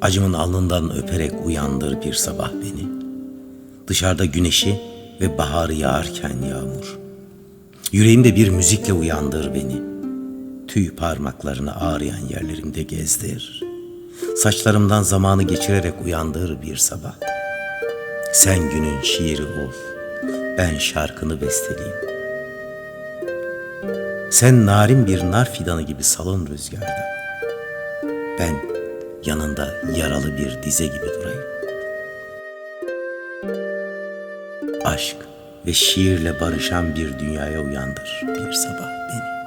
Acımın alnından öperek uyandır bir sabah beni. Dışarıda güneşi ve baharı yağarken yağmur. Yüreğimde bir müzikle uyandır beni. Tüy parmaklarını ağrıyan yerlerimde gezdir. Saçlarımdan zamanı geçirerek uyandır bir sabah. Sen günün şiiri ol, ben şarkını besteleyeyim. Sen narin bir nar fidanı gibi salın rüzgarda. Ben yanında yaralı bir dize gibi durayım. Aşk ve şiirle barışan bir dünyaya uyandır bir sabah beni.